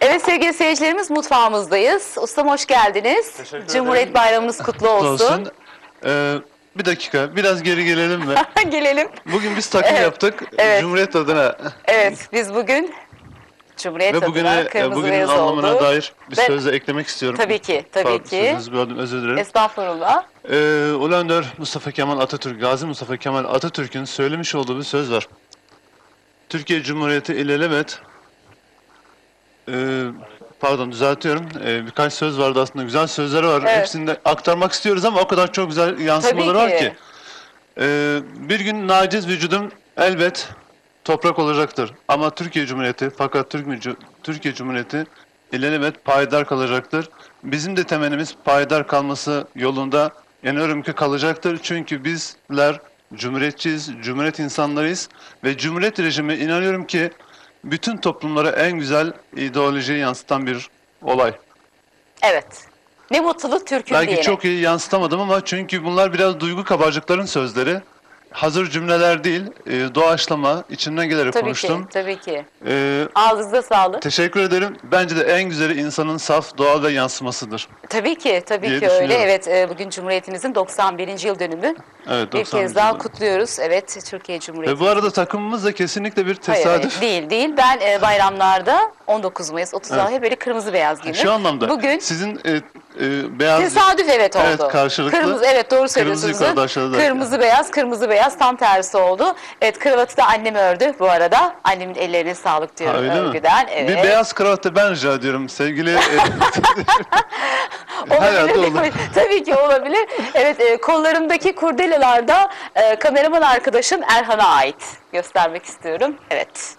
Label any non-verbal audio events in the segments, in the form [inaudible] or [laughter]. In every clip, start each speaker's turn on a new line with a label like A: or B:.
A: Evet sevgili seyircilerimiz mutfağımızdayız. Ustam hoş geldiniz.
B: Teşekkür
A: Cumhuriyet
B: ederim.
A: Bayramınız kutlu olsun.
B: olsun. Ee, bir dakika, biraz geri gelelim mi? [laughs]
A: Gelelim.
B: Bugün biz takım
A: Evet,
B: yaptık.
A: evet.
B: Cumhuriyet adına
A: Evet biz bugün Cumhuriyet
B: ve
A: adına
B: bugüne,
A: kırmızı
B: bugünün
A: beyaz
B: anlamına
A: oldu.
B: dair bir
A: Ve-
B: sözle eklemek istiyorum.
A: Tabii ki, tabii
B: Pardon,
A: ki.
B: Sözünüzü böldüm, özür dilerim.
A: Estağfurullah.
B: Ee, Ulu Önder Mustafa Kemal Atatürk, Gazi Mustafa Kemal Atatürk'ün söylemiş olduğu bir söz var. Türkiye Cumhuriyeti ilelebet ee, pardon düzeltiyorum. Ee, birkaç söz vardı aslında. Güzel sözleri var.
A: Evet.
B: Hepsini de aktarmak istiyoruz ama o kadar çok güzel yansımaları
A: Tabii
B: var
A: ki.
B: Ee, bir gün naciz vücudum elbet toprak olacaktır. Ama Türkiye Cumhuriyeti fakat Türk, Türkiye Cumhuriyeti ilelebet payidar kalacaktır. Bizim de temennimiz payidar kalması yolunda inanıyorum ki kalacaktır. Çünkü bizler cumhuriyetçiyiz, cumhuriyet insanlarıyız ve cumhuriyet rejimi inanıyorum ki bütün toplumlara en güzel ideolojiyi yansıtan bir olay.
A: Evet. Ne mutlu Türk'üm
B: Belki
A: diyene.
B: çok iyi yansıtamadım ama çünkü bunlar biraz duygu kabarcıkların sözleri. Hazır cümleler değil, e, doğaçlama, içimden gelerek
A: Tabii
B: konuştum.
A: ki, tabii ki.
B: E,
A: Ağzınıza sağlık.
B: teşekkür ederim. Bence de en güzeli insanın saf, doğal ve yansımasıdır.
A: Tabii ki, tabii ki öyle. Evet, e, bugün Cumhuriyetimizin 91. yıl dönümü.
B: Evet,
A: Bir
B: 90
A: kez daha kutluyoruz. Evet, Türkiye Cumhuriyeti.
B: Ve bu arada takımımız da kesinlikle bir tesadüf.
A: hayır, değil, değil. Ben e, bayramlarda 19 Mayıs, 30
B: Evet.
A: Böyle kırmızı beyaz giyinirim.
B: Şu anlamda
A: Bugün
B: sizin e, e, beyaz
A: tesadüf evet oldu.
B: Evet, karşılıklı.
A: Kırmızı, evet doğru söylüyorsunuz.
B: yukarıda, aşağıda da.
A: Kırmızı beyaz, kırmızı beyaz tam tersi oldu. Evet, kravatı da annem ördü bu arada. Annemin ellerine sağlık diyorum
B: öyle mi?
A: örgüden. Evet.
B: Bir beyaz kravatı ben rica ediyorum sevgili. e, [laughs]
A: Olabilir,
B: olur. [laughs]
A: tabii- ki olabilir. Evet, e, kollarımdaki kurdelalar da e, kameraman arkadaşım Erhan'a ait. Göstermek istiyorum. Evet.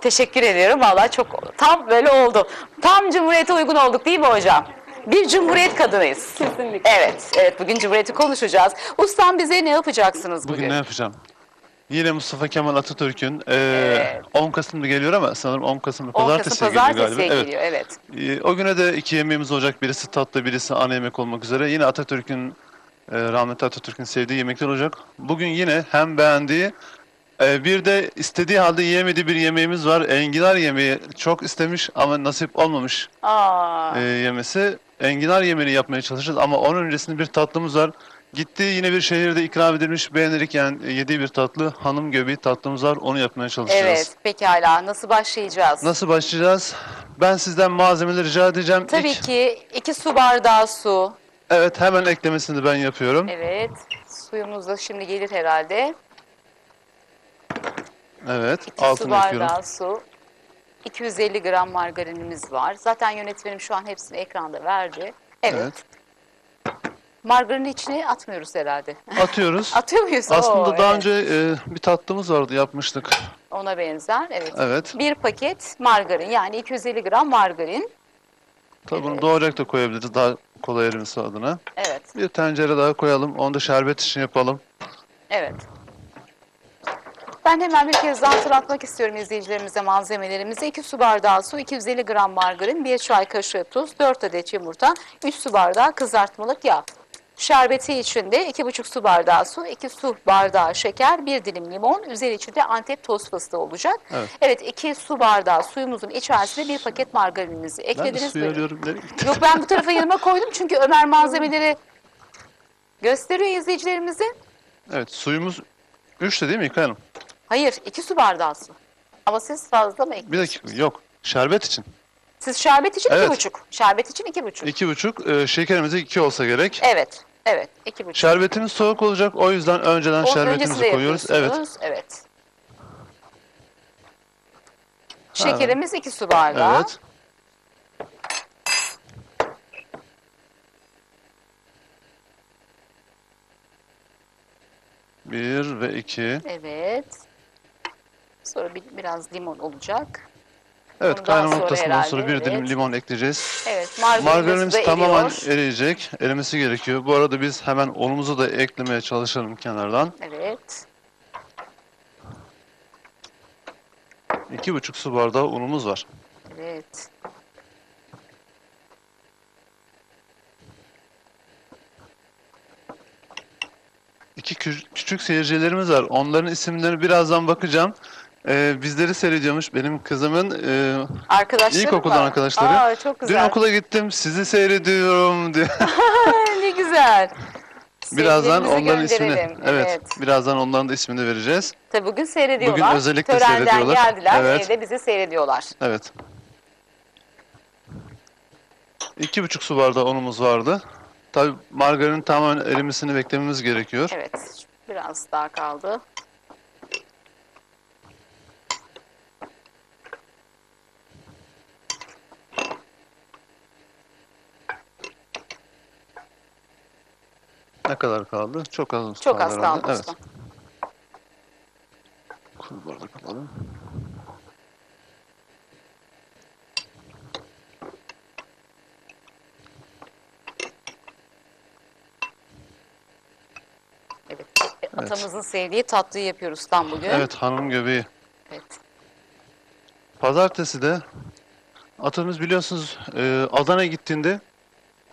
A: Teşekkür ediyorum. Vallahi çok tam böyle oldu. Tam Cumhuriyet'e uygun olduk değil mi hocam? Bir Cumhuriyet kadınıyız.
C: Kesinlikle.
A: Evet, evet bugün Cumhuriyet'i konuşacağız. Ustam bize ne yapacaksınız bugün?
B: Bugün ne yapacağım? Yine Mustafa Kemal Atatürk'ün e,
A: Evet.
B: 10 Kasım'da geliyor ama sanırım 10 Kasım'da
A: 10
B: pazartesi
A: Kasım
B: geliyor
A: pazartesiye
B: galiba.
A: geliyor. Evet.
B: E, o güne de iki yemeğimiz olacak. Birisi tatlı, birisi ana yemek olmak üzere. Yine Atatürk'ün, e, rahmetli Atatürk'ün sevdiği yemekler olacak. Bugün yine hem beğendiği, e, bir de istediği halde yiyemediği bir yemeğimiz var. Enginar yemeği çok istemiş ama nasip olmamış
A: Aa,
B: e, yemesi. Enginar yemeğini yapmaya çalışacağız ama onun öncesinde bir tatlımız var. Gittiği yine bir şehirde ikram edilmiş beğenerek yani yediği bir tatlı hanım göbeği tatlımız var onu yapmaya çalışacağız.
A: evet, pekala. Nasıl başlayacağız?
B: Nasıl başlayacağız? Ben sizden malzemeleri rica edeceğim.
A: Tabii
B: İlk-
A: ki iki su bardağı su.
B: Evet hemen eklemesini ben yapıyorum.
A: Evet. Suyumuz da şimdi gelir herhalde.
B: Evet
A: İki su
B: altını yakıyorum.
A: bardağı su. 250 gram margarinimiz var. Zaten yönetmenim şu an hepsini ekranda verdi. Evet.
B: Evet.
A: Margarini içine atmıyoruz herhalde. [laughs]
B: Atıyoruz.
A: Atıyor muyuz?
B: Aslında
A: Oo,
B: daha
A: evet.
B: önce e, bir tatlımız vardı yapmıştık.
A: Ona benzer. Evet.
B: Evet.
A: Bir paket margarin yani 250 gram margarin.
B: Tabii bunu doğrayarak da koyabiliriz daha kolay erimesi adına.
A: Evet.
B: Bir tencere daha koyalım. Onu da şerbet için yapalım.
A: Evet. Ben hemen bir kez daha hatırlatmak istiyorum izleyicilerimize malzemelerimizi. 2 su bardağı su, 250 gram margarin, 1 çay kaşığı tuz, 4 adet yumurta, 3 su bardağı kızartmalık yağ. Şerbeti için de 2,5 su bardağı su, 2 su bardağı şeker, 1 dilim limon, üzeri içinde antep toz fıstığı olacak.
B: Evet.
A: Evet 2 su bardağı suyumuzun içerisine bir paket margarinimizi
B: Ben de
A: eklediniz.
B: suyu
A: Buyurun.
B: arıyorum. Nereye?
A: Yok ben bu tarafa yanıma koydum çünkü Ömer [laughs] malzemeleri gösteriyor izleyicilerimize.
B: Evet suyumuz 3'te değil mi İlkay Hanım?
A: Hayır, iki su bardağı su. Ama siz fazla mı
B: Bir
A: ekliyorsunuz?
B: dakika yok. Şerbet için.
A: Siz şerbet için
B: Evet.
A: iki buçuk. Şerbet için iki buçuk.
B: 2,5 e, şekerimiz 2 olsa gerek.
A: Evet, evet, iki buçuk.
B: Şerbetimiz soğuk olacak. O yüzden önceden
A: Onun
B: şerbetimizi
A: öncesinde
B: koyuyoruz. Evet.
A: yapıyorsunuz, Evet. Şekerimiz iki su bardağı.
B: Evet. Bir ve iki.
A: Evet. Sonra bir, biraz limon olacak.
B: Evet
A: Ondan
B: kaynama
A: sonra
B: noktasından sonra
A: herhalde,
B: bir dilim
A: evet.
B: limon ekleyeceğiz.
A: Evet, margarinimiz,
B: tamamen
A: eriyor.
B: eriyecek. Erimesi gerekiyor. Bu arada biz hemen unumuzu da eklemeye çalışalım kenardan.
A: Evet.
B: İki buçuk su bardağı unumuz var.
A: Evet.
B: İki kü- küçük seyircilerimiz var. Onların isimlerini birazdan bakacağım. E, bizleri seyrediyormuş. Benim kızımın e,
A: Arkadaşlarım
B: İlkokuldan
A: var.
B: arkadaşları.
A: Aa, çok
B: dün
A: güzel.
B: okula gittim sizi seyrediyorum diye. [laughs]
A: ne güzel.
B: Birazdan onların ismini,
A: gönderelim.
B: evet, birazdan onların da ismini vereceğiz.
A: Tabii bugün seyrediyorlar.
B: Bugün özellikle
A: Törenden
B: seyrediyorlar.
A: geldiler
B: Evet.
A: evde bizi seyrediyorlar.
B: Evet. İki buçuk su bardağı unumuz vardı. Tabii margarin tamamen erimesini beklememiz gerekiyor.
A: Evet. Biraz daha kaldı.
B: Ne kadar kaldı? Çok az
A: Çok az kaldı
B: Evet.
A: usta.
B: Kuru bardak alalım.
A: Evet. Atamızın sevdiği tatlıyı yapıyoruz tam bugün.
B: Evet hanım göbeği.
A: Evet.
B: Pazartesi de atamız biliyorsunuz e, Adana'ya gittiğinde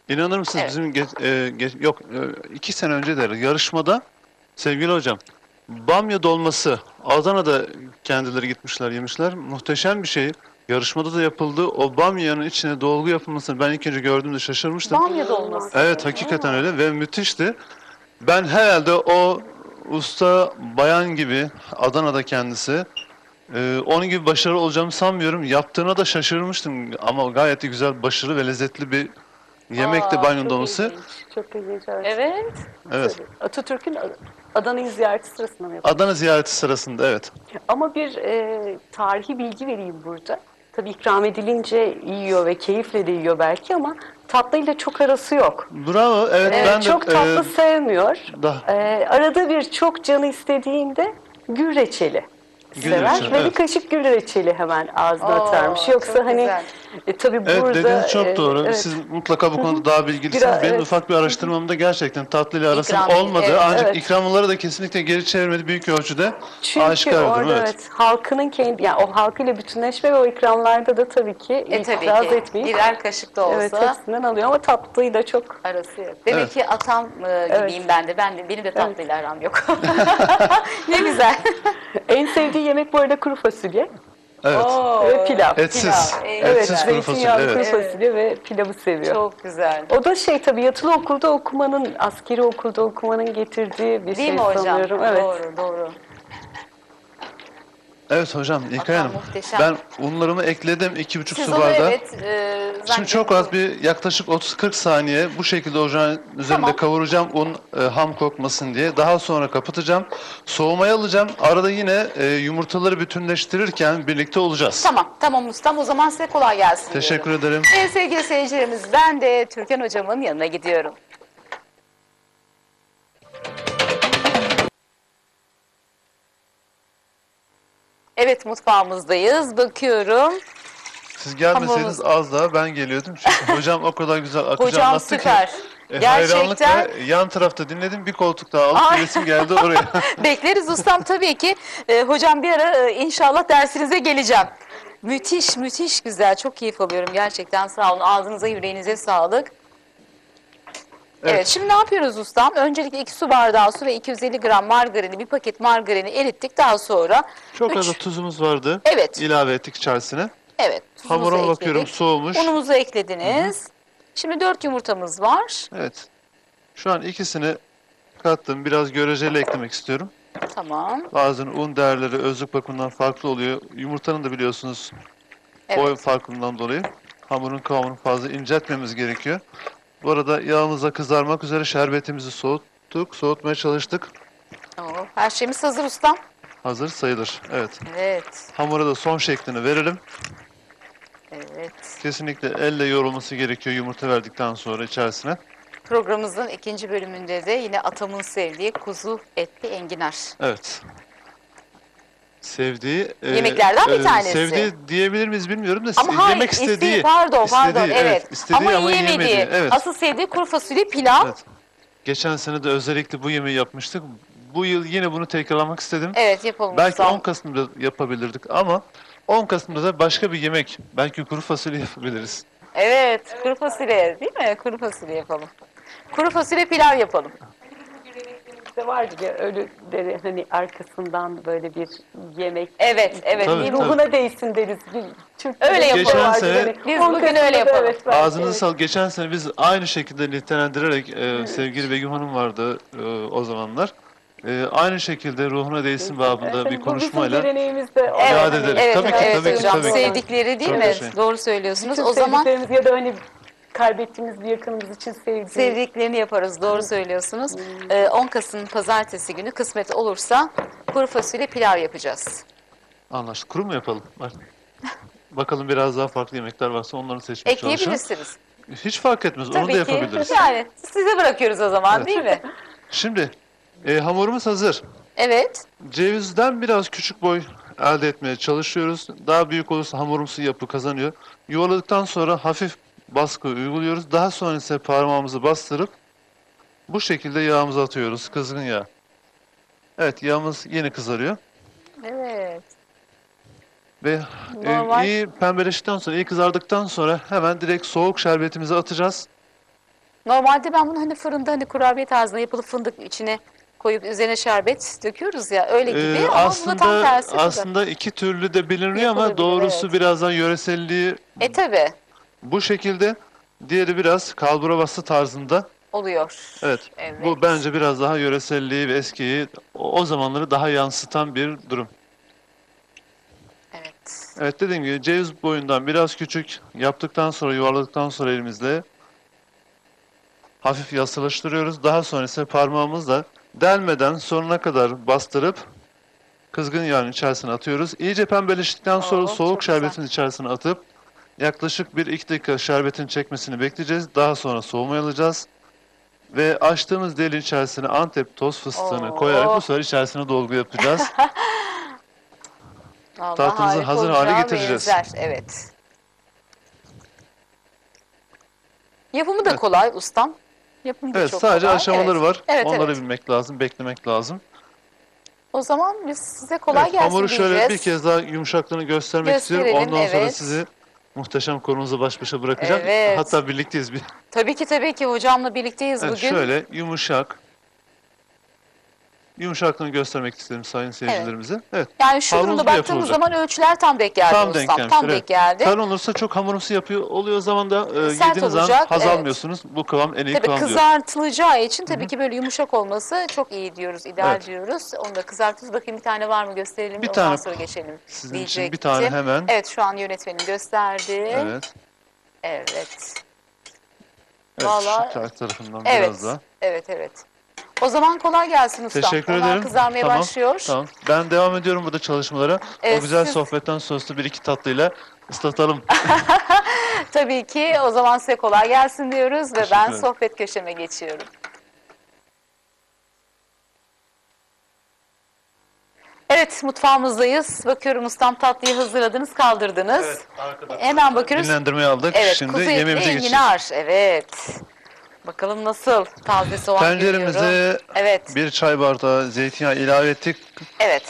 B: inanır mısınız
A: Evet.
B: bizim ge- e, ge- yok e, iki sene önce de yarışmada sevgili hocam bamya dolması Adana'da kendileri gitmişler yemişler muhteşem bir şey. Yarışmada da yapıldı. O bamyanın içine dolgu yapılmasını ben ilk önce gördüğümde şaşırmıştım.
A: Bamya dolması.
B: Evet hakikaten öyle ve müthişti. Ben herhalde o usta bayan gibi Adana'da kendisi e, onun gibi başarılı olacağımı sanmıyorum. Yaptığına da şaşırmıştım ama gayet de güzel, başarılı ve lezzetli bir yemekti
A: Aa,
B: banyo
C: Çok
B: dolması.
C: ilginç, Çok ilginç. Evet.
A: Evet.
B: Evet.
C: Atatürk'ün Adana'yı ziyareti sırasında mı yapıldı?
B: Adana ziyareti sırasında evet.
C: Ama bir e, tarihi bilgi vereyim burada. Tabii ikram edilince yiyor ve keyifle de yiyor belki ama tatlıyla çok arası yok.
B: Bravo. Evet
C: E,
B: ben de
C: çok tatlı
B: e,
C: sevmiyor.
B: da-
C: E, arada bir çok canı istediğinde gül reçeli
B: Gül
C: sever
B: reçeli,
C: ve
B: evet.
C: bir kaşık gül reçeli hemen ağzına
A: Oo,
C: atarmış. Yoksa
A: çok
C: hani
A: güzel.
C: E, tabii
B: Evet
C: burada
B: dediğiniz çok
C: e,
B: doğru.
C: evet.
B: Siz mutlaka bu konuda daha bilgilisiniz.
C: Biraz,
B: Benim
C: evet.
B: ufak bir araştırmamda gerçekten tatlıyla arasının
A: İkram-
B: olmadığı
A: evet,
B: ancak
C: evet.
B: ikramları da kesinlikle geri çevirmedi büyük ölçüde
C: Çünkü
B: aşikar
C: orada
B: durum,
C: evet. halkının kendi yani o halkıyla bütünleşme ve o ikramlarda da tabii ki
A: E tabii
C: itiraz
A: ki.
C: etmeyip
A: Birer kaşık da olsa
C: evet hepsinden alıyor ama tatlıyı da çok
A: arası yok. Demek
B: Evet.
A: ki atam e, gibiyim ben de. Ben de benim de tatlıyla aram yok. [laughs] ne güzel. [laughs]
C: en sevdiği yemek bu arada kuru fasulye
B: Evet.
C: ve pilav.
B: Etsiz.
A: Pilav,
C: Evet,
B: Etsiz kuru fasulye.
C: zeytinyağlı
B: Evet.
C: kuru
A: Evet.
C: fasulye ve pilavı seviyor.
A: Çok güzel.
C: O da şey tabii yatılı okulda okumanın, askeri okulda okumanın getirdiği bir
A: Değil
C: şey
A: mi hocam?
C: sanıyorum. Evet.
A: Doğru, doğru.
B: Evet hocam İlkay Hanım.
A: muhteşem.
B: Ben unlarımı ekledim iki buçuk
A: Siz
B: su
A: onu
B: bardağı.
A: evet e,
B: Şimdi çok az bir yaklaşık 30-40 saniye bu şekilde ocağın üzerinde
A: Tamam.
B: kavuracağım un e, ham kokmasın diye. Daha sonra kapatacağım. Soğumaya alacağım. Arada yine e, yumurtaları bütünleştirirken birlikte olacağız.
A: Tamam, tamam ustam. O zaman size kolay gelsin.
B: Teşekkür
A: diyorum.
B: ederim.
A: Evet sevgili seyircilerimiz ben de Türkan hocamın yanına gidiyorum. Evet mutfağımızdayız. Bakıyorum.
B: Siz gelmeseydiniz az daha ben geliyordum. Çünkü [laughs] hocam o kadar güzel akıcı
A: Hocam
B: anlattı
A: süper.
B: ki. E,
A: Gerçekten.
B: hayranlıkla yan tarafta dinledim bir koltuk daha alıp
A: Ay.
B: resim geldi oraya. [laughs]
A: Bekleriz ustam tabii ki. Ee, hocam bir ara e, inşallah dersinize geleceğim. Müthiş, müthiş güzel. Çok keyif alıyorum gerçekten. Sağ olun. Ağzınıza, yüreğinize sağlık. Evet.
B: Evet.
A: şimdi ne yapıyoruz ustam? Öncelikle 2 su bardağı su ve 250 gram margarini, bir paket margarini erittik. Daha sonra
B: Çok
A: üç-
B: az tuzumuz vardı.
A: Evet.
B: İlave ettik içerisine.
A: Evet.
B: Hamura
A: ekledik.
B: bakıyorum soğumuş.
A: Unumuzu eklediniz. Şimdi 4 yumurtamız var.
B: Evet. Şu an ikisini kattım. Biraz göreceli eklemek istiyorum.
A: Tamam.
B: Bazen un değerleri özlük bakımından farklı oluyor. Yumurtanın da biliyorsunuz
A: Evet.
B: boy farkından dolayı hamurun kıvamını fazla inceltmemiz gerekiyor. Bu arada yağımız da kızarmak üzere şerbetimizi soğuttuk. Soğutmaya çalıştık.
A: Oo, her şeyimiz hazır ustam.
B: Hazır sayılır. Evet.
A: Evet.
B: Hamura da son şeklini verelim.
A: Evet.
B: Kesinlikle elle yoğrulması gerekiyor yumurta verdikten sonra içerisine.
A: Programımızın ikinci bölümünde de yine atamın sevdiği kuzu etli enginar.
B: Evet. Sevdiği e,
A: Yemeklerden bir tanesi.
B: Sevdiği diyebilir miyiz bilmiyorum da
A: Ama hayır,
B: yemek istediği.
A: istediği, pardon pardon
B: istediği,
A: evet.
B: istediği
A: ama,
B: ama
A: yiyemediği.
B: yiyemediği, evet.
A: Asıl sevdiği kuru fasulye pilav. Evet,
B: Evet. Geçen sene de özellikle bu yemeği yapmıştık. Bu yıl yine bunu tekrarlamak istedim.
A: yapalım
B: Belki
A: ustam.
B: 10 Kasım'da yapabilirdik ama 10 Kasım'da da başka bir yemek, belki kuru fasulye [laughs] yapabiliriz.
A: Evet kuru fasulye değil mi? Kuru fasulye yapalım. Kuru fasulye pilav yapalım.
C: Bizde vardır ya ölüleri hani arkasından böyle bir yemek.
A: Evet, evet.
B: Tabii,
A: Bir
B: tabii.
C: Ruhuna değsin deriz. Bir Türk
A: Öyle
C: bir
A: yapalım.
C: şey
B: Geçen sene-
C: hani.
A: Biz bugün öyle yapalım.
C: evet, belki,
B: Ağzınızı
C: evet.
B: sağlık. Geçen sene biz aynı şekilde nitelendirerek e, sevgili Begüm Hanım vardı e, o zamanlar. E, aynı şekilde ruhuna değsin babında
C: Efendim,
B: bir
C: bu bizim
B: konuşmayla
C: geleneğimizde.
A: Evet,
B: Yad
C: hani-
B: ederek.
A: evet,
B: Tabii ki,
A: evet
B: tabii ki, tabii ki.
A: Sevdikleri değil
B: Çok
A: mi?
B: teşekkür.
A: Doğru söylüyorsunuz.
C: Bütün
A: O zaman
C: ya da hani kaybettiğimiz bir yakınımız için sevdiğimiz.
A: sevdiklerini yaparız. Doğru söylüyorsunuz. Ee, 10 Kasım pazartesi günü kısmet olursa kuru fasulye pilav yapacağız.
B: Anlaştık. Kuru mu yapalım? Bak. Bakalım biraz daha farklı yemekler varsa onları seçmeye çalışalım.
A: Ekleyebilirsiniz.
B: Hiç fark etmez. Onu
A: Tabii
B: da
A: ki.
B: yapabiliriz.
A: Yani size bırakıyoruz o zaman
B: Evet.
A: değil mi?
B: Şimdi e, hamurumuz hazır.
A: Evet.
B: Cevizden biraz küçük boy elde etmeye çalışıyoruz. Daha büyük olursa hamurumsu yapı kazanıyor. Yuvaladıktan sonra hafif baskı uyguluyoruz. Daha sonra ise parmağımızı bastırıp bu şekilde yağımızı atıyoruz. Kızgın yağ. Evet yağımız yeni kızarıyor.
A: Evet.
B: Ve e, iyi pembeleştikten sonra, iyi kızardıktan sonra hemen direkt soğuk şerbetimizi atacağız.
A: Normalde ben bunu hani fırında hani kurabiye tarzında yapılıp fındık içine koyup üzerine şerbet döküyoruz ya öyle gibi
B: Ee,
A: ama
B: aslında
A: bunda tam tersi. bu da.
B: aslında iki türlü de biliniyor ama doğrusu
A: evet.
B: birazdan yöreselliği
A: E tabi
B: bu şekilde. Diğeri biraz kalbura bastı tarzında.
A: oluyor.
B: Evet.
A: Evet.
B: Bu bence biraz daha yöreselliği ve eskiyi o, zamanları daha yansıtan bir durum.
A: Evet.
B: Evet dediğim gibi ceviz boyundan biraz küçük yaptıktan sonra yuvarladıktan sonra elimizle hafif yassılaştırıyoruz. Daha sonra ise parmağımızla delmeden sonuna kadar bastırıp kızgın yağın içerisine atıyoruz. İyice pembeleştikten sonra
A: Oo,
B: soğuk
A: çok güzel.
B: şerbetin içerisine atıp yaklaşık 1-2 dakika şerbetin çekmesini bekleyeceğiz. Daha sonra soğumaya alacağız. Ve açtığımız deli içerisine Antep toz fıstığını
A: Oo.
B: koyarak bu sefer içerisine dolgu yapacağız. [laughs]
A: Vallahi harika
B: hazır hale
A: olacağı
B: getireceğiz.
A: benzer, Evet. Yapımı da kolay ustam. Yapımı da
B: Evet
A: çok
B: sadece
A: kolay.
B: aşamaları
A: evet.
B: var.
A: Evet,
B: Onları
A: evet.
B: bilmek lazım, beklemek lazım.
A: O zaman biz size kolay
B: Evet,
A: gelsin
B: hamuru şöyle
A: diyeceğiz.
B: bir kez daha yumuşaklığını göstermek istiyorum.
A: Gösterelim,
B: Ondan sonra
A: evet.
B: sizi muhteşem konumuza baş başa bırakacağım.
A: Evet.
B: Hatta birlikteyiz. Bir.
A: Tabii ki tabii ki hocamla birlikteyiz
B: Evet,
A: bugün.
B: şöyle yumuşak. Yumuşaklığını göstermek istedim sayın seyircilerimize. Evet.
A: Yani şu
B: Hamurumuz
A: durumda baktığımız
B: yapılacak.
A: zaman ölçüler tam denk geldi
B: Tam denk gelmiş.
A: tam
B: evet.
A: denk geldi.
B: Kar olursa çok hamurumsu yapıyor oluyor o zaman da e,
A: Sert
B: yediğiniz
A: olacak,
B: zaman haz
A: evet.
B: almıyorsunuz. Bu kıvam en iyi
A: Tabii
B: kıvam diyor.
A: kızartılacağı için tabii ki böyle yumuşak olması çok iyi diyoruz, ideal
B: Evet.
A: diyoruz. Onu da kızartırız. Bakayım bir tane var mı gösterelim.
B: Bir
A: Ondan
B: tane
A: sonra geçelim.
B: Sizin için
A: diyecektim.
B: bir tane hemen.
A: Evet şu an yönetmenim gösterdi. Evet.
B: Evet.
A: Evet.
B: Evet,
A: Vallahi-
B: şu tarafından
A: Evet.
B: biraz daha.
A: Evet evet. O zaman kolay gelsin ustam.
B: Teşekkür
A: Onlar
B: ederim.
A: kızarmaya
B: Tamam,
A: başlıyor.
B: Tamam. Ben devam ediyorum burada çalışmalara.
A: Evet,
B: o güzel
A: siz-
B: sohbetten sonrası bir iki tatlıyla ıslatalım. [laughs]
A: Tabii ki o zaman size kolay gelsin diyoruz ve ben sohbet köşeme geçiyorum. Evet mutfağımızdayız. Bakıyorum ustam tatlıyı hazırladınız, kaldırdınız. Hemen bakıyoruz.
B: Dinlendirmeyi aldık.
A: Evet,
B: Şimdi
A: kuzu
B: yemeğimize geçeceğiz.
A: enginar. Evet. Bakalım nasıl taze soğan görüyorum.
B: Tenceremize
A: Evet,
B: bir çay bardağı zeytinyağı ilave ettik.
A: evet.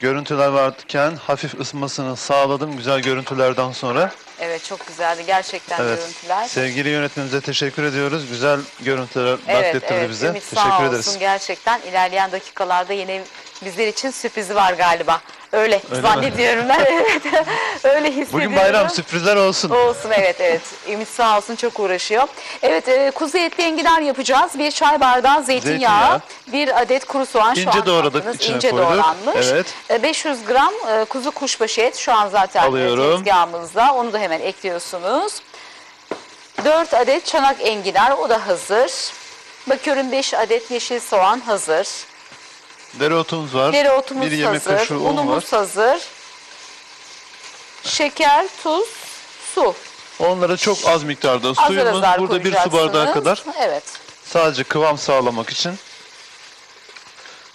B: Görüntüler varken hafif ısınmasını sağladım güzel görüntülerden sonra.
A: Evet çok güzeldi gerçekten
B: Evet.
A: görüntüler.
B: Sevgili yönetmenimize teşekkür ediyoruz. Güzel görüntüler
A: Evet,
B: naklettirdi
A: evet.
B: bize.
A: Ümit
B: teşekkür
A: sağ
B: ederiz.
A: olsun gerçekten. İlerleyen dakikalarda yine bizler için sürprizi var galiba. Öyle,
B: Öyle mi?
A: zannediyorum ben. [laughs] Evet. Öyle hissediyorum.
B: Bugün bayram sürprizler olsun.
A: Olsun evet evet. Ümit sağ olsun çok uğraşıyor. Evet e, kuzu etli enginar yapacağız. Bir çay bardağı zeytinyağı,
B: Zeytinyağı.
A: bir adet kuru soğan şu
B: İnce
A: an
B: doğradık,
A: tattınız.
B: içine
A: İnce
B: koyduk.
A: doğranmış.
B: Evet.
A: E, 500 gram e, kuzu kuşbaşı et şu an zaten e,
B: Alıyorum.
A: tezgahımızda. Onu da hemen ekliyorsunuz. 4 adet çanak enginar o da hazır. Bakıyorum 5 adet yeşil soğan hazır.
B: Dereotumuz var.
A: Dereotumuz
B: bir yemek
A: hazır.
B: kaşığı un var.
A: Unumuz hazır. Şeker, tuz, su.
B: Onlara çok az miktarda
A: Azar
B: suyumuz. Burada bir su bardağı kadar.
A: Evet.
B: Sadece kıvam sağlamak için.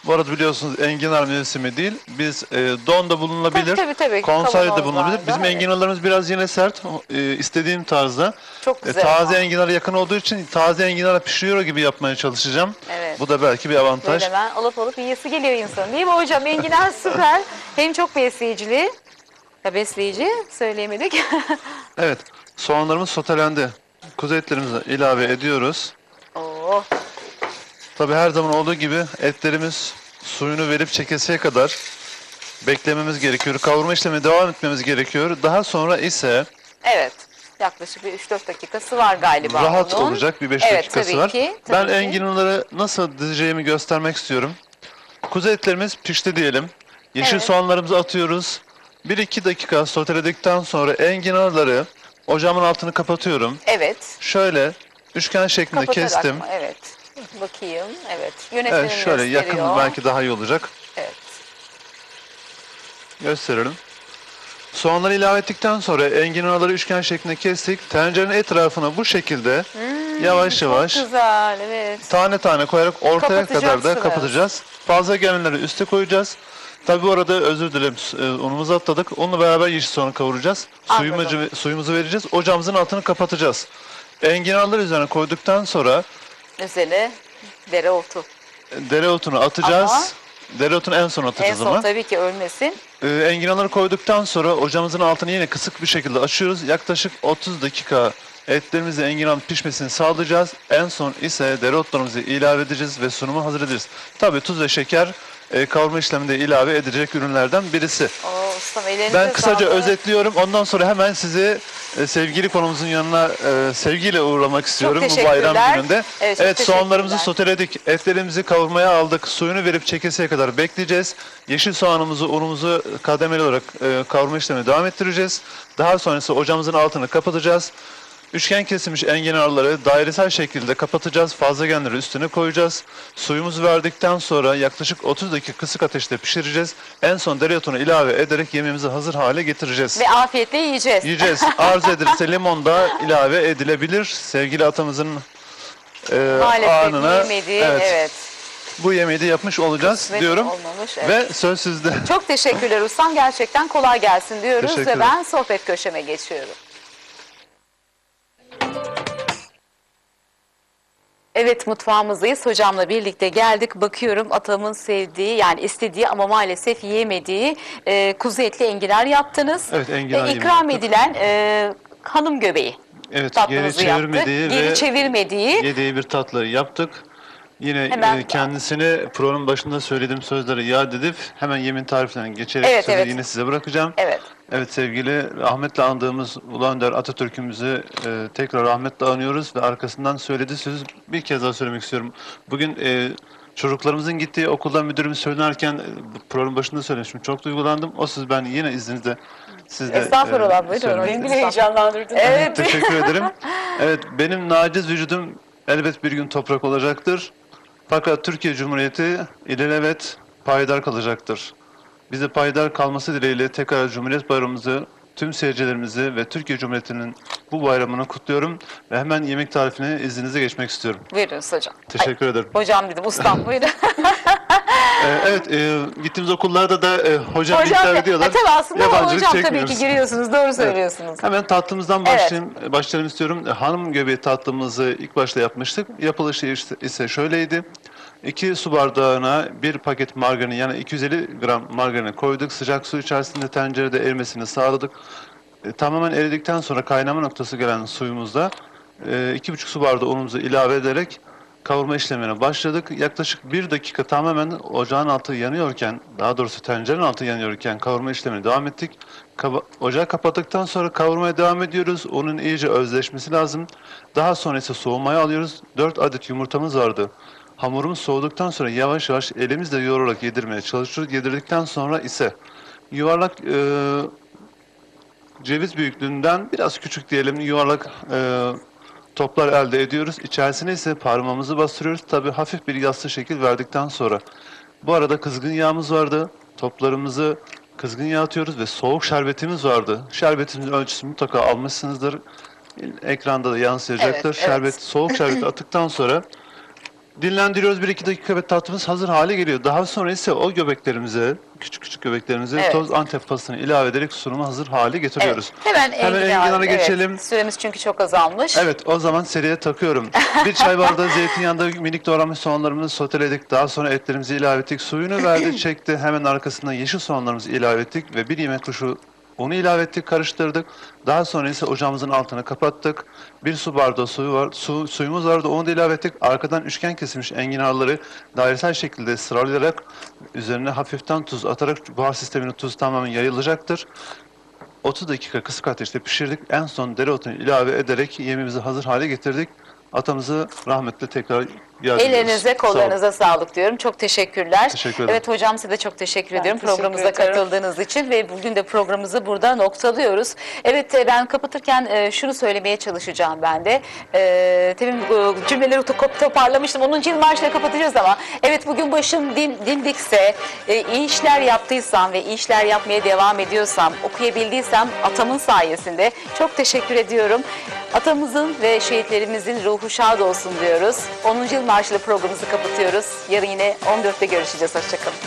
B: Bu arada biliyorsunuz enginar mevsimi değil. Biz e, don da bulunabilir.
A: Tabii, tabii, tabii.
B: Konserve de bulunabilir. Bizim
A: evet.
B: enginarlarımız biraz yine sert. E, istediğim tarzda.
A: Çok
B: E,
A: güzel.
B: taze
A: ama.
B: enginara yakın olduğu için taze enginara pişiriyor gibi yapmaya çalışacağım.
A: Evet.
B: Bu da belki bir avantaj.
A: Böyle ben alıp alıp yiyesi geliyor insanın. Değil mi hocam? Enginar [laughs] süper. Hem çok besleyicili. Ya besleyici söyleyemedik.
B: Evet. Soğanlarımız sotelendi. Kuzu etlerimizi ilave ediyoruz.
A: Oo.
B: Tabii her zaman olduğu gibi etlerimiz suyunu verip çekesiye kadar beklememiz gerekiyor. Kavurma işlemi devam etmemiz gerekiyor. Daha sonra ise
A: Evet. Yaklaşık bir 3-4 dakikası var galiba
B: rahat
A: onun.
B: olacak bir 5
A: evet,
B: dakikası
A: tabii
B: var.
A: Ki,
B: ben
A: tabii ki.
B: enginarları nasıl dizeceğimi göstermek istiyorum. Kuzu etlerimiz pişti diyelim. Yeşil
A: Evet.
B: soğanlarımızı atıyoruz. 1-2 dakika soteledikten sonra enginarları ocağımın altını kapatıyorum.
A: Evet.
B: Şöyle üçgen şeklinde
A: Kapatarak
B: kestim.
A: mı? Evet. Bakayım. Evet. Yönetmenim
B: Evet şöyle yakın
A: gösteriyor.
B: belki daha iyi olacak.
A: Evet.
B: Gösterelim. Soğanları ilave ettikten sonra enginarları üçgen şeklinde kestik. Tencerenin etrafına bu şekilde yavaş yavaş
A: Hmm, Çok güzel. Evet.
B: tane tane koyarak ortaya kadar da kapatacağız. Fazla gelenleri üste koyacağız. Tabi bu arada özür dilerim e, unumuzu atladık. Onunla beraber yeşil soğanı kavuracağız. Suyumuzu, suyumuzu vereceğiz. Ocağımızın altını kapatacağız. Enginarları üzerine koyduktan sonra
A: Üzerine dereotu.
B: dereotunu atacağız. Dereotunu en son
A: En
B: atacağız
A: son
B: ama.
A: tabii ki ölmesin.
B: Ee, enginarları koyduktan sonra ocağımızın altını yine kısık bir şekilde açıyoruz. Yaklaşık 30 dakika etlerimizle enginar pişmesini sağlayacağız. En son ise dereotlarımızı ilave edeceğiz ve sunumu hazır edeceğiz. Tabii tuz ve şeker e, kavurma işleminde ilave edilecek ürünlerden birisi.
A: Oo, ustam
B: Ben kısaca
A: sağlık.
B: özetliyorum. Ondan sonra hemen sizi sevgili konumuzun yanına e, sevgiyle uğurlamak istiyorum bu bayram gününde.
A: Evet, çok
B: soğanlarımızı soteledik. Etlerimizi kavurmaya aldık. Suyunu verip çekesiye kadar bekleyeceğiz. Yeşil soğanımızı, unumuzu kademeli olarak e, kavurma işlemine devam ettireceğiz. Daha sonrası ocağımızın altını kapatacağız. Üçgen kesilmiş enginarları dairesel şekilde kapatacağız. Fazla genleri üstüne koyacağız. Suyumuzu verdikten sonra yaklaşık 30 dakika kısık ateşte pişireceğiz. En son dereotunu ilave ederek yemeğimizi hazır hale getireceğiz.
A: Ve afiyetle yiyeceğiz.
B: Yiyeceğiz. [laughs] Arzu edilirse limon da ilave edilebilir. Sevgili atamızın e,
A: Maalesef
B: anına
A: yemediği evet.
B: bu yemeği de yapmış olacağız
A: Kısmet
B: diyorum.
A: Olmamış, evet.
B: Ve söz sizde.
A: Çok teşekkürler ustam. Gerçekten kolay gelsin diyoruz ve ben sohbet köşeme geçiyorum. Evet mutfağımızdayız. Hocamla birlikte geldik. Bakıyorum atamın sevdiği yani istediği ama maalesef yiyemediği e, kuzu etli enginar yaptınız.
B: Evet, enginar yemeği
A: ikram
B: yaptık.
A: edilen e, hanım göbeği
B: Evet, geri
A: yaptık.
B: çevirmediği
A: Geri
B: ve
A: çevirmediği.
B: yediği bir tatlı yaptık. Yine
A: Hemen-
B: e, kendisine programın başında söylediğim sözleri iade edip hemen yemin tariflerine geçerek
A: Evet,
B: sözü
A: evet.
B: yine size bırakacağım.
A: Evet.
B: Evet sevgili rahmetle andığımız Ulu Önder Atatürk'ümüzü e, tekrar rahmetle anıyoruz ve arkasından söylediği sözü bir kez daha söylemek istiyorum. Bugün e, çocuklarımızın gittiği okulda müdürümüz söylerken e, bu programın başında söylemiştim. Çok duygulandım. O söz ben yine izninizle sizde
A: Estağfurullah, buyurun.
B: söylemek
A: Beni bile
B: istedim.
C: heyecanlandırdın.
A: Evet.
B: Teşekkür ederim. [laughs] Evet benim naciz vücudum elbet bir gün toprak olacaktır. Fakat Türkiye Cumhuriyeti ilelebet payidar kalacaktır. Bize payidar kalması dileğiyle tekrar Cumhuriyet Bayramımızı, tüm seyircilerimizi ve Türkiye Cumhuriyeti'nin bu bayramını kutluyorum. Ve hemen yemek tarifine izninizle geçmek istiyorum.
A: Buyurunuz hocam.
B: Teşekkür ederim.
A: Ay, hocam dedim ustam [laughs] buyurun.
B: Ee, evet, e, gittiğimiz okullarda da e, hocam,
A: hocam
B: ediyorlar.
A: E, tabii aslında
B: Yabancılık
A: hocam tabii ki giriyorsunuz. Doğru söylüyorsunuz.
B: Hemen tatlımızdan
A: Evet.
B: başlayayım, başlayalım istiyorum. Hanım göbeği tatlımızı ilk başta yapmıştık. Yapılışı ise şöyleydi. 2 su bardağına bir paket margarin yani 250 gram margarini koyduk. Sıcak su içerisinde tencerede erimesini sağladık. E, tamamen eridikten sonra kaynama noktası gelen suyumuzda e, iki buçuk su bardağı unumuzu ilave ederek kavurma işlemine başladık. Yaklaşık bir dakika tamamen ocağın altı yanıyorken, daha doğrusu tencerenin altı yanıyorken kavurma işlemine devam ettik. Kaba- ocağı kapattıktan sonra kavurmaya devam ediyoruz. Onun iyice özleşmesi lazım. Daha sonra ise soğumaya alıyoruz. 4 adet yumurtamız vardı. Hamurumuz soğuduktan sonra yavaş yavaş elimizle yoğurarak yedirmeye çalışıyoruz. Yedirdikten sonra ise yuvarlak e, ceviz büyüklüğünden biraz küçük diyelim yuvarlak e, toplar elde ediyoruz. İçerisine ise parmağımızı bastırıyoruz. Tabi hafif bir yassı şekil verdikten sonra. Bu arada kızgın yağımız vardı. Toplarımızı kızgın yağ atıyoruz ve soğuk şerbetimiz vardı. Şerbetimizin ölçüsünü mutlaka almışsınızdır. Ekranda da yansıyacaktır.
A: Evet, evet.
B: Şerbet, soğuk şerbeti [laughs] attıktan sonra dinlendiriyoruz 1-2 dakika ve tatlımız hazır hale geliyor. Daha sonra ise o göbeklerimize, küçük küçük göbeklerimize
A: Evet.
B: toz antep pastasını ilave ederek sunumu hazır hale getiriyoruz.
A: Evet. Hemen,
B: Hemen
A: enginar,
B: enginara
A: evet.
B: geçelim.
A: Süremiz çünkü çok azalmış.
B: Evet o zaman seriye takıyorum. Bir çay bardağı zeytinyağında minik doğranmış soğanlarımızı soteledik. Daha sonra etlerimizi ilave ettik. Suyunu verdi [laughs] çekti. Hemen arkasından yeşil soğanlarımızı ilave ettik. Ve bir yemek kuşu Onu ilave ettik, karıştırdık. Daha sonra ise ocağımızın altını kapattık. Bir su bardağı suyu var, su, suyumuz vardı. Onu da ilave ettik. Arkadan üçgen kesilmiş enginarları dairesel şekilde sıralayarak üzerine hafiften tuz atarak buhar sisteminin tuzu tamamen yayılacaktır. 30 dakika kısık ateşte pişirdik. En son dereotunu ilave ederek yemeğimizi hazır hale getirdik. Atamızı rahmetle tekrar
A: Ellerinize,
B: Sağ
A: kollarınıza sağlık diyorum. Çok teşekkürler.
B: Teşekkür ederim.
A: Evet hocam size de çok teşekkür
C: Ben
A: ediyorum
C: teşekkür
A: programımıza
C: ediyorum.
A: katıldığınız için ve bugün de programımızı burada noktalıyoruz. Evet e, ben kapatırken e, şunu söylemeye çalışacağım ben de. E, tabii e, cümleleri to- toparlamıştım. 10. yıl marşıyla kapatacağız ama evet bugün başım din, dimdikse, e, iyi işler yaptıysam ve iyi işler yapmaya devam ediyorsam, okuyabildiysem atamın sayesinde çok teşekkür ediyorum. Atamızın ve şehitlerimizin ruhu şad olsun diyoruz. 10. yıl marşıyla programımızı kapatıyoruz. Yarın yine 14'te görüşeceğiz. Hoşçakalın.